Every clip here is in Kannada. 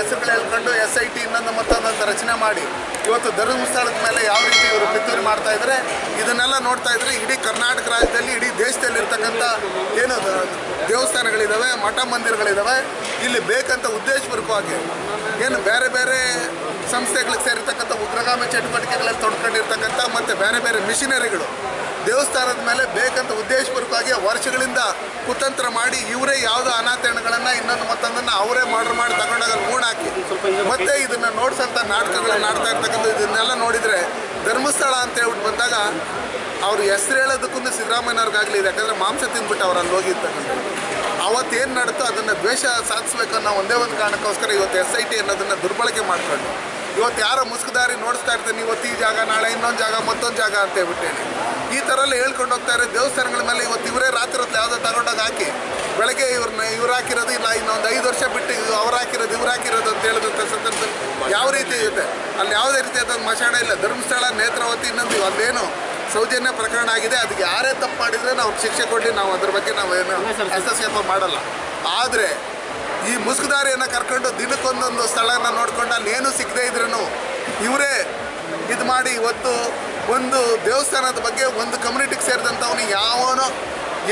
ಹೆಸರುಗಳು ಹೇಳ್ಕೊಂಡು ಎಸ್ ಐ ಟಿ ಇನ್ನೊಂದು ಮತ್ತೊಂದಂತ ರಚನೆ ಮಾಡಿ ಇವತ್ತು ಧರ್ಮಸ್ಥಳದ ಮೇಲೆ ಯಾವ ರೀತಿ ಇವರು ಪಿತೂರಿ ಮಾಡ್ತಾ ಇದ್ದಾರೆ, ಇದನ್ನೆಲ್ಲ ನೋಡ್ತಾ ಇದ್ರೆ ಇಡೀ ಕರ್ನಾಟಕ ರಾಜ್ಯದಲ್ಲಿ, ಇಡೀ ದೇಶದಲ್ಲಿರ್ತಕ್ಕಂಥ ಏನು ದೇವಸ್ಥಾನಗಳಿದ್ದಾವೆ ಮಠ ಮಂದಿರಗಳಿದ್ದಾವೆ ಇಲ್ಲಿ ಬೇಕಂತ ಉದ್ದೇಶಪೂರ್ವಕವಾಗಿ ಏನು ಬೇರೆ ಬೇರೆ ಸಂಸ್ಥೆಗಳಿಗೆ ಸೇರಿರ್ತಕ್ಕಂಥ ಉಗ್ರಗಾಮಿ ಚಟುವಟಿಕೆಗಳಲ್ಲಿ ತೊಡ್ಕೊಂಡಿರ್ತಕ್ಕಂಥ ಮತ್ತು ಬೇರೆ ಬೇರೆ ಮಿಷಿನರಿಗಳು ದೇವಸ್ಥಾನದ ಮೇಲೆ ಬೇಕಂತ ಉದ್ದೇಶಪೂರ್ವಕವಾಗಿ ವರ್ಷಗಳಿಂದ ಕುತಂತ್ರ ಮಾಡಿ ಇವರೇ ಯಾವುದೋ ಅನಾಥರಣೆಗಳನ್ನು ಇನ್ನೊಂದು ಮತ್ತೊಂದನ್ನು ಅವರೇ ಮಾಡ್ರ್ ಮಾಡಿ ತಗೊಂಡಾಗ ಮತ್ತೆ ಇದನ್ನ ನೋಡ್ಸಂತ ನಾಟಕಗಳನ್ನ ಆಡ್ತಾ ಇರ್ತಕ್ಕಂಥ ಇದನ್ನೆಲ್ಲ ನೋಡಿದ್ರೆ ಧರ್ಮಸ್ಥಳ ಅಂತ ಹೇಳ್ಬಿಟ್ಟು ಬಂದಾಗ ಅವ್ರು ಹೆಸರು ಹೇಳೋದಕ್ಕೂ ಸಿದ್ದರಾಮಯ್ಯನವ್ರಿಗಾಗಲಿ ಯಾಕಂದ್ರೆ ಮಾಂಸ ತಿಂದ್ಬಿಟ್ಟು ಅವ್ರು ಅಲ್ಲಿ ಹೋಗಿರ್ತಕ್ಕಂಥ. ಅವತ್ತೇನು ನಡೀತೋ ಅದನ್ನು ದ್ವೇಷ ಸಾಧಿಸ್ಬೇಕು ಅನ್ನೋ ಒಂದೇ ಒಂದು ಕಾರಣಕ್ಕೋಸ್ಕರ ಇವತ್ತು ಎಸ್ ಐ ಟಿ ಅನ್ನೋದನ್ನು ದುರ್ಬಳಕೆ ಮಾಡ್ಕೊಂಡು, ಇವತ್ತು ಯಾರೋ ಮುಸ್ಕುದಾರಿ ನೋಡಿಸ್ತಾ ಇರ್ತಾನೆ ಇವತ್ತು ಈ ಜಾಗ, ನಾಳೆ ಇನ್ನೊಂದು ಜಾಗ, ಮತ್ತೊಂದು ಜಾಗ ಅಂತ ಹೇಳ್ಬಿಟ್ಟೇನೆ. ಈ ಥರ ಎಲ್ಲ ಹೇಳ್ಕೊಂಡು ಹೋಗ್ತಾ ಇರೋ ದೇವಸ್ಥಾನಗಳ ಮೇಲೆ ಇವತ್ತು ಇವರೇ ರಾತ್ರಿ ಹೊತ್ತು ಯಾವುದೋ ತಗೊಂಡೋಗಿ ಹಾಕಿ, ಬೆಳಗ್ಗೆ ಇವ್ರನ್ನ, ಇವ್ರು ಹಾಕಿರೋದು ಇಲ್ಲ, ಇನ್ನೊಂದು ಐದು ವರ್ಷ ಬಿಟ್ಟು ಇದು ಅವ್ರು ಹಾಕಿರೋದು ಇವ್ರು ಹಾಕಿರೋದು ಅಂತ ಹೇಳಿದಂಥ ಸಂದರ್ಭದಲ್ಲಿ ಯಾವ ರೀತಿ ಇರುತ್ತೆ ಅಲ್ಲಿ ಯಾವುದೇ ರೀತಿಯಾದ ಮಶಾಣ ಇಲ್ಲ. ಧರ್ಮಸ್ಥಳ ನೇತ್ರಾವತಿ ಇನ್ನೊಂದು ಅಲ್ಲೇನು ಸೌಜನ್ಯ ಪ್ರಕರಣ ಆಗಿದೆ. ಅದಕ್ಕೆ ಯಾರೇ ತಪ್ಪು ಮಾಡಿದರೆ ನಾವು ಶಿಕ್ಷೆ ಕೊಡಲಿ. ನಾವು ಅದ್ರ ಬಗ್ಗೆ ನಾವು ಏನು ಹಸ್ತಕ್ಷೇಪ ಮಾಡಲ್ಲ. ಆದರೆ ಈ ಮುಸುಕುದಾರಿಯನ್ನು ಕರ್ಕೊಂಡು ದಿನಕ್ಕೊಂದೊಂದು ಸ್ಥಳನ ನೋಡ್ಕೊಂಡು ಅಲ್ಲಿ ಏನೂ ಸಿಗದೇ ಇದ್ರೂ ಇವರೇ ಇದು ಮಾಡಿ ಇವತ್ತು ಒಂದು ದೇವಸ್ಥಾನದ ಬಗ್ಗೆ ಒಂದು ಕಮ್ಯುನಿಟಿಗೆ ಸೇರಿದಂಥವನು ಯಾವನೋ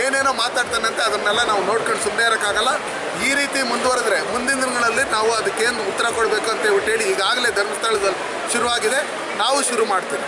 ಏನೇನೋ ಮಾತಾಡ್ತಾನಂತೆ ಅದನ್ನೆಲ್ಲ ನಾವು ನೋಡ್ಕೊಂಡು ಸುಮ್ಮನೆ ಇರೋಕ್ಕಾಗಲ್ಲ. ಈ ರೀತಿ ಮುಂದುವರೆದ್ರೆ ಮುಂದಿನ ದಿನಗಳಲ್ಲಿ ನಾವು ಅದಕ್ಕೇನು ಉತ್ತರ ಕೊಡಬೇಕು ಅಂತ ಹೇಳ್ಬಿಟ್ಟು ಹೇಳಿ ಈಗಾಗಲೇ ಧರ್ಮಸ್ಥಳದಲ್ಲಿ ಶುರುವಾಗಿದೆ. ನಾವು ಶುರು ಮಾಡ್ತೀವಿ.